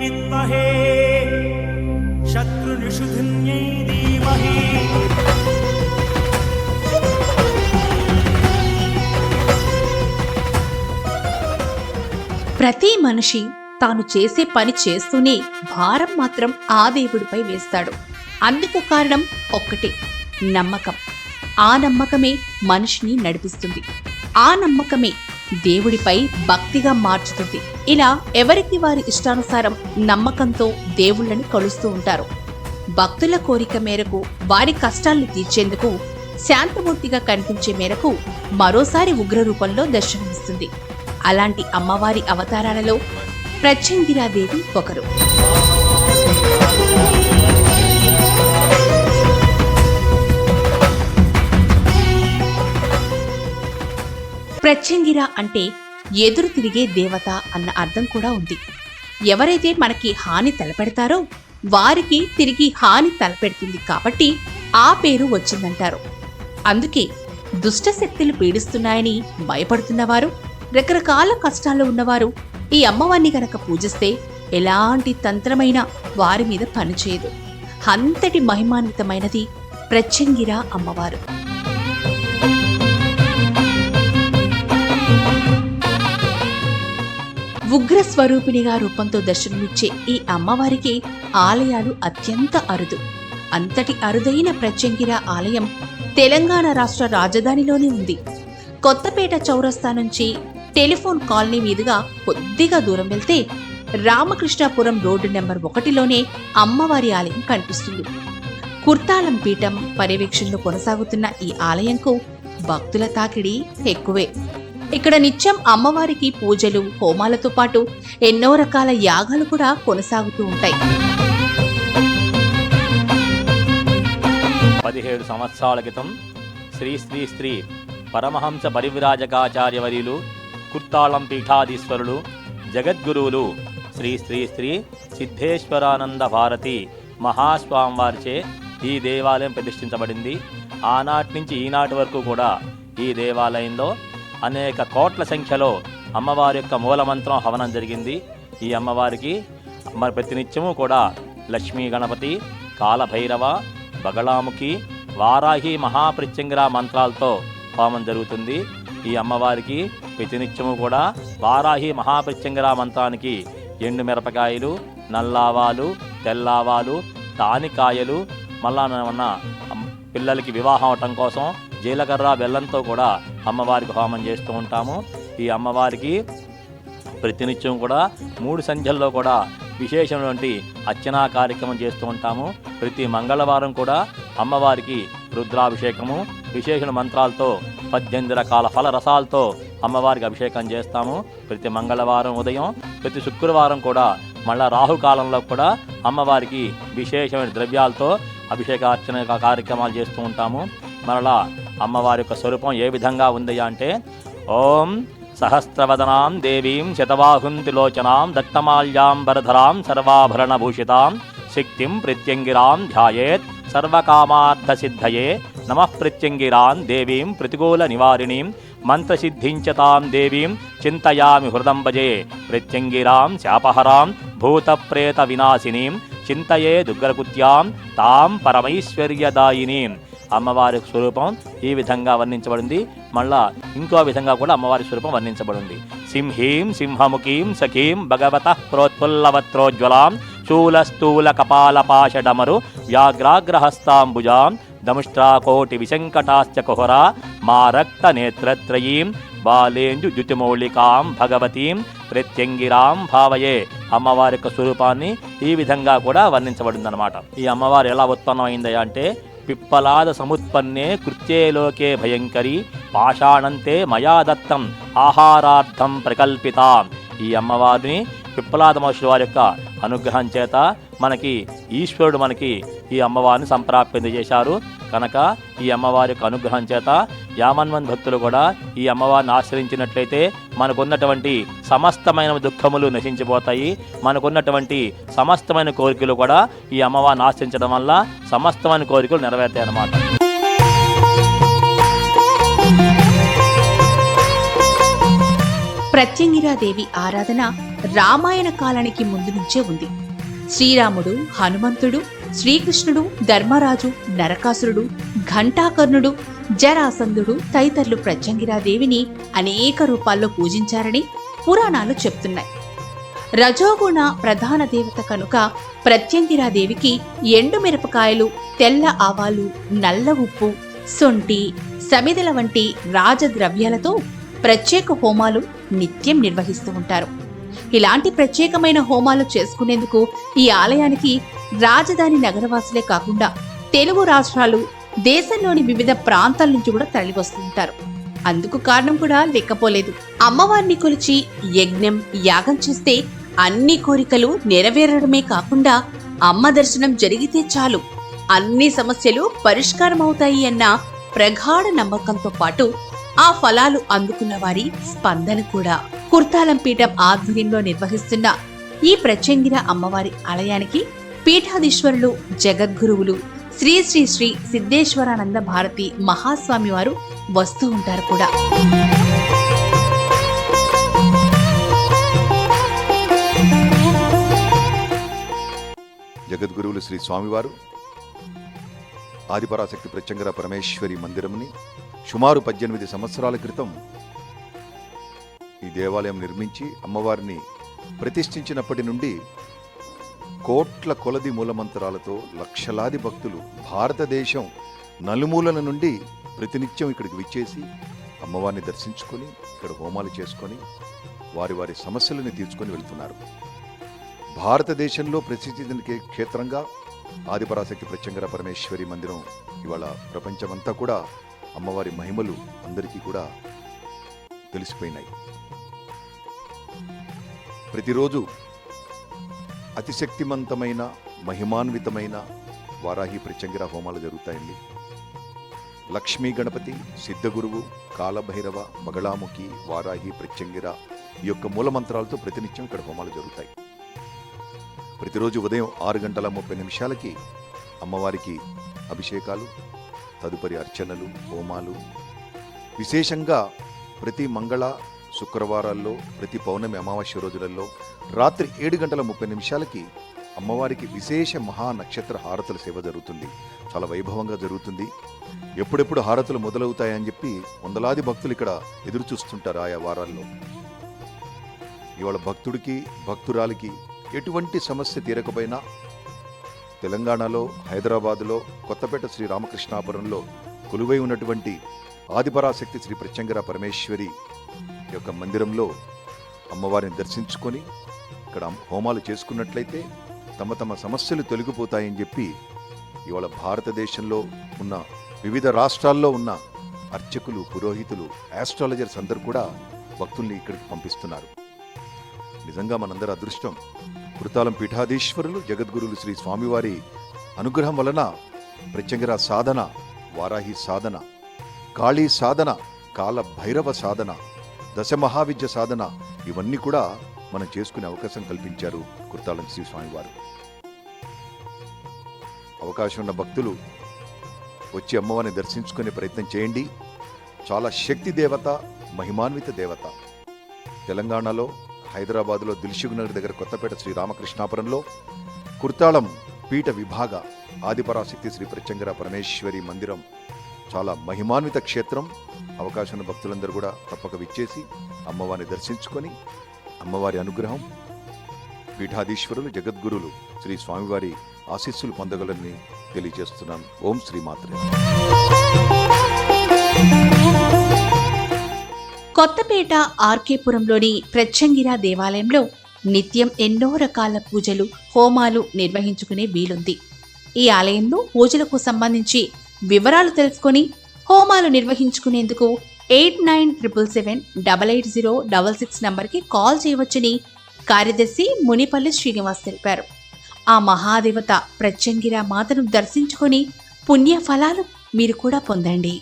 विद्महे शत्रुनिषुधिन्यै धीमहि ప్రతి మనిషి తాను చేసే పని చేస్తూనే భారం మాత్రం ఆ దేవుడిపై వేస్తాడు అందుకు కారణం ఒక్కటే నమ్మకం ఆ నమ్మకమే మనిషిని నడిపిస్తుంది ఆ నమ్మకమే దేవుడిపై భక్తిగా మార్చుతుంది ఇలా ఎవరికి వారి ఇష్టానుసారం నమ్మకంతో దేవుళ్ళని కలుస్తూ ఉంటారు. భక్తుల కోరిక మేరకు వారి కష్టాలను తీర్చేందుకు శాంతమూర్తిగా కనిపించే మేరకు మరోసారి ఉగ్ర రూపంలో దర్శనమిస్తుంది. అలాంటి అమ్మవారి అవతారాలలో ప్రత్యంగిరాదేవి ఒకరు. ప్రత్యంగిర అంటే ఎదురు తిరిగే దేవత అన్న అర్థం కూడా ఉంది. ఎవరైతే మనకి హాని తలపెడతారో వారికి తిరిగి హాని తలపెడుతుంది కాబట్టి ఆ పేరు వచ్చిందంటారు. అందుకే దుష్ట శక్తులు పీడిస్తున్నాయని భయపడుతున్నవారు రకరకాల కష్టాల్లో ఉన్నవారు ఈ అమ్మవారిని గనక పూజిస్తే ఎలాంటి తంత్రమైన వారి మీద పనిచేయదు అంతటి మహిమాన్వితమైనది ప్రత్యంగిర అమ్మవారు. ఉగ్ర స్వరూపిణిగా రూపంతో దర్శనమిచ్చే ఈ అమ్మవారికి ఆలయాలు అత్యంత అరుదు. అంతటి అరుదైన ప్రత్యంగిర ఆలయం తెలంగాణ రాష్ట్ర రాజధానిలోనే ఉంది. కొత్తపేట చౌరస్తా నుంచి టెలిఫోన్ కాలనీ మీదుగా కొద్దిగా దూరం వెళ్తే రామకృష్ణాపురం రోడ్డు నెంబర్ ఒకటిలోనే అమ్మవారి ఆలయం కనిపిస్తుంది. కుర్తాలం పీఠం పర్యవేక్షణలో కొనసాగుతున్న ఈ ఆలయంకు భక్తుల తాకిడి ఎక్కువే. ఇక్కడ నిత్యం అమ్మవారికి పూజలు హోమాలతో పాటు ఎన్నో రకాల యాగాలు కూడా కొనసాగుతూ ఉంటాయి. పదిహేడు సంవత్సరాల క్రితం శ్రీ శ్రీ శ్రీ పరమహంస పరివిరాజకాచార్యవర్యులు కుర్తాళం పీఠాధీశ్వరులు జగద్గురువులు శ్రీ శ్రీ శ్రీ సిద్ధేశ్వరానంద భారతి మహాస్వామివారిచే ఈ దేవాలయం ప్రతిష్ఠించబడింది. ఆనాటి నుంచి ఈనాటి వరకు కూడా ఈ దేవాలయంలో అనేక కోట్ల సంఖ్యలో అమ్మవారి యొక్క మూలమంత్రం హవనం జరిగింది. ఈ అమ్మవారికి మరి ప్రతినిత్యము కూడా లక్ష్మీ గణపతి కాలభైరవ బగళాముఖి వారాహి మహాప్రత్యంగర మంత్రాలతో హోమం జరుగుతుంది. ఈ అమ్మవారికి ప్రతినిత్యము కూడా వారాహి మహాప్రత్యంగర మంత్రానికి ఎండు మిరపకాయలు నల్లావాలు తెల్లావాలు తానికాయలు మళ్ళా ఉన్న పిల్లలకి వివాహం అవటం కోసం జీలకర్ర బెల్లంతో కూడా అమ్మవారికి హోమం చేస్తూ ఉంటాము. ఈ అమ్మవారికి ప్రతినిత్యం కూడా మూడు సంధ్యల్లో కూడా విశేషమైనటువంటి అర్చనా కార్యక్రమం చేస్తూ ఉంటాము. ప్రతి మంగళవారం కూడా అమ్మవారికి రుద్రాభిషేకము విశేషణ మంత్రాలతో పద్దెనిమిది రకాల ఫల రసాలతో అమ్మవారికి అభిషేకం చేస్తాము. ప్రతి మంగళవారం ఉదయం ప్రతి శుక్రవారం కూడా మళ్ళా రాహుకాలంలో కూడా అమ్మవారికి విశేషమైన ద్రవ్యాలతో అభిషేకార్చన కార్యక్రమాలు చేస్తూ ఉంటాము. మరలా అమ్మవారి యొక్క స్వరూపం ఏ విధంగా ఉంది అంటే ఓం సహస్రవదనాం దేవీం శతవాహుంతిలోచనాం దత్తమాల్యాంబరధరాం సర్వాభరణభూషితాం శక్తిం ప్రత్యంగిరాం ధ్యాయేత్ సర్వకామార్థసిద్ధయే నమ ప్రత్యంగిరాం దేవీం ప్రతికూల నివారిణీం మంత్రసిద్ధించతాం దేవీం చింతయామి హృదం భజే ప్రత్యంగిరాం శాపహరాం భూతప్రేత వినాశినీం చింతయే దుర్గరకుత్యాం తాం పరమైశ్వర్యదాయినీం అమ్మవారి స్వరూపం ఈ విధంగా వర్ణించబడింది. మళ్ళా ఇంకో విధంగా కూడా అమ్మవారి స్వరూపం వర్ణించబడింది. సింహీం సింహముఖీం సఖీం భగవత ప్రోత్ఫుల్లవత్రోజ్వలాం శూలస్థూల కపాలపాషడమరు వ్యాఘ్రాగ్రహస్తాంబుజాం దముష్ట్రాకోటి విశంకటాశ్చ కుహరా మా రక్త నేత్రత్రయీం బాలేంజు జ్యుతిమౌళికాం భగవతీం ప్రత్యంగిరాం భావయే. అమ్మవారి యొక్క స్వరూపాన్ని ఈ విధంగా కూడా వర్ణించబడిందనమాట ఈ అమ్మవారు ఎలా ఉత్పన్నమైంది అంటే పిప్పలాద సముత్పన్నే కృత్యేలోకే భయంకరి పాషాణంతే మయా దత్తం ఆహారార్థం ప్రకల్పిత. ఈ అమ్మవారిని పిప్పలాద మహర్షి వారి యొక్క అనుగ్రహం చేత మనకి ఈశ్వరుడు మనకి ఈ అమ్మవారిని సంప్రాప్తి చేశారు. కనుక ఈ అమ్మవారి యొక్క అనుగ్రహం చేత యామన్మన్ భక్తులు కూడా ఈ అమ్మవారిని ఆశ్రయించినట్లయితే మనకున్నటువంటి సమస్తమైన దుఃఖములు నశించిపోతాయి. మనకున్నటువంటి సమస్తమైన కోరికలు కూడా ఈ అమ్మవారిని ఆశ్రయించడం వల్ల సమస్తమైన కోరికలు నెరవేరుతాయి అన్నమాట. ప్రత్యంగిరాదేవి ఆరాధన రామాయణ కాలానికి ముందు నుంచే ఉంది. శ్రీరాముడు హనుమంతుడు శ్రీకృష్ణుడు ధర్మరాజు నరకాసురుడు ఘంటాకర్ణుడు జరాసంధుడు తదితరులు ప్రత్యంగిరాదేవిని అనేక రూపాల్లో పూజించారని పురాణాలు చెప్తున్నాయి. రజోగుణ ప్రధాన దేవత కనుక ప్రత్యంగిరాదేవికి ఎండు మిరపకాయలు తెల్ల ఆవాలు నల్ల ఉప్పు సొంటి సమిదల వంటి రాజద్రవ్యాలతో ప్రత్యేక హోమాలు నిత్యం నిర్వహిస్తూ ఉంటారు. ఇలాంటి ప్రత్యేకమైన హోమాలు చేసుకునేందుకు ఈ ఆలయానికి రాజధాని నగరవాసులే కాకుండా తెలుగు రాష్ట్రాలు దేశంలోని వివిధ ప్రాంతాల నుంచి కూడా తరలివస్తుంటారు. అందుకు కారణం కూడా లేకపోలేదు. అమ్మవారిని కొలిచి యజ్ఞం యాగం చేస్తే అన్ని కోరికలు నెరవేరడమే కాకుండా అమ్మ దర్శనం జరిగితే చాలు. అన్ని సమస్యలు పరిష్కారం అవుతాయి అన్న ప్రగాఢ నమ్మకంతో పాటు ఆ ఫలాలు అందుకున్న వారి స్పందన కూడా. కుర్తాలంపీఠం ఆధ్వర్యంలో నిర్వహిస్తున్న ఈ ప్రత్యంగిర అమ్మవారి ఆలయానికి పీఠాధీశ్వరులు జగద్గురువులు శ్రీ శ్రీ శ్రీ సిద్ధేశ్వరానంద భారతి మహాస్వామి వారు వస్తూ ఉంటారు కూడా. జగద్గురువులు శ్రీ స్వామివారు ఆదిపరాశక్తి ప్రత్యంగర పరమేశ్వరి మందిరంని సుమారు పద్దెనిమిది సంవత్సరాల క్రితం ఈ దేవాలయం నిర్మించి అమ్మవారిని ప్రతిష్ఠించినప్పటి నుండి కోట్ల కొలది మూలమంత్రాలతో లక్షలాది భక్తులు భారతదేశం నలుమూలల నుండి ప్రతినిత్యం ఇక్కడికి విచ్చేసి అమ్మవారిని దర్శించుకొని ఇక్కడ హోమాలు చేసుకొని వారి వారి సమస్యలను తీర్చుకొని వెళ్తున్నారు. భారతదేశంలో ప్రసిద్ధి చెందిన క్షేత్రంగా ఆదిపరాశక్తి ప్రత్యంగర పరమేశ్వరి మందిరం ఇవాళ ప్రపంచమంతా కూడా అమ్మవారి మహిమలు అందరికీ కూడా తెలిసిపోయినాయి. ప్రతిరోజు అతిశక్తిమంతమైన మహిమాన్వితమైన వారాహి ప్రత్యంగిర హోమాలు జరుగుతాయండి. లక్ష్మీ గణపతి సిద్ధగురువు కాలభైరవ మగళాముఖి వారాహి ప్రత్యంగిర ఈ యొక్క మూలమంత్రాలతో ప్రతినిత్యం ఇక్కడ హోమాలు జరుగుతాయి. ప్రతిరోజు ఉదయం ఆరు గంటల ముప్పై నిమిషాలకి అమ్మవారికి అభిషేకాలు తదుపరి అర్చనలు హోమాలు. విశేషంగా ప్రతి మంగళ శుక్రవారాల్లో ప్రతి పౌర్ణమి అమావాస్య రోజులలో రాత్రి ఏడు గంటల ముప్పై నిమిషాలకి అమ్మవారికి విశేష మహా నక్షత్ర హారతుల సేవ జరుగుతుంది. చాలా వైభవంగా జరుగుతుంది. ఎప్పుడెప్పుడు హారతులు మొదలవుతాయని చెప్పి వందలాది భక్తులు ఇక్కడ ఎదురు చూస్తుంటారు ఆయా వారాల్లో. ఇవాళ భక్తుడికి భక్తురాలికి ఎటువంటి సమస్య తీరకపోయినా తెలంగాణలో హైదరాబాదులో కొత్తపేట శ్రీ రామకృష్ణాపురంలో కొలువై ఉన్నటువంటి ఆదిపరాశక్తి శ్రీ ప్రత్యంగర పరమేశ్వరి యొక్క మందిరంలో అమ్మవారిని దర్శించుకొని ఇక్కడ హోమాలు చేసుకున్నట్లయితే తమ తమ సమస్యలు తొలగిపోతాయని చెప్పి ఇవాళ భారతదేశంలో ఉన్న వివిధ రాష్ట్రాల్లో ఉన్న అర్చకులు పురోహితులు ఆస్ట్రాలజర్స్ అందరూ కూడా భక్తుల్ని ఇక్కడికి పంపిస్తున్నారు. నిజంగా మనందరి అదృష్టం కృతాలం పీఠాధీశ్వరులు జగద్గురులు శ్రీ స్వామివారి అనుగ్రహం వలన ప్రత్యంగర సాధన వారాహి సాధన కాళీ సాధన కాల భైరవ సాధన దశమహావిద్య సాధన ఇవన్నీ కూడా మనం చేసుకునే అవకాశం కల్పించారు కుర్తాళం శ్రీ స్వామివారు. అవకాశం ఉన్న భక్తులు వచ్చి అమ్మవారిని దర్శించుకునే ప్రయత్నం చేయండి. చాలా శక్తి దేవత మహిమాన్విత దేవత. తెలంగాణలో హైదరాబాద్లో దిల్సుఖ్ నగర్ దగ్గర కొత్తపేట శ్రీ రామకృష్ణాపురంలో కుర్తాళం పీఠ విభాగ ఆదిపరాశక్తి శ్రీ ప్రత్యంగర పరమేశ్వరి మందిరం. చాలా మహిమాన్విత క్షేత్రం. అవకాశం భక్తులందరూ కూడా తప్పక విచ్చేసి అమ్మవారిని దర్శించుకొని అమ్మవారి అనుగ్రహం పీఠాధీశ్వరులు జగద్గురులు శ్రీ స్వామివారి ఆశీస్సులు పొందగలని తెలియజేస్తున్నాం. ఓం శ్రీమాత్రే కొత్తపేట ఆర్కేపురంలోని ప్రత్యంగిరా దేవాలయంలో నిత్యం ఎన్నో రకాల పూజలు హోమాలు నిర్వహించుకునే వీలుంది. ఈ ఆలయంలో పూజలకు సంబంధించి వివరాలు తెలుసుకొని హోమాలు నిర్వహించుకునేందుకు eight nine triple seven double eight zero double six నంబర్కి కాల్ చేయవచ్చని కార్యదర్శి మునిపల్లి శ్రీనివాస్ తెలిపారు. ఆ మహాదేవత ప్రత్యంగిరా మాతను దర్శించుకొని పుణ్య ఫలాలు మీరు కూడా పొందండి.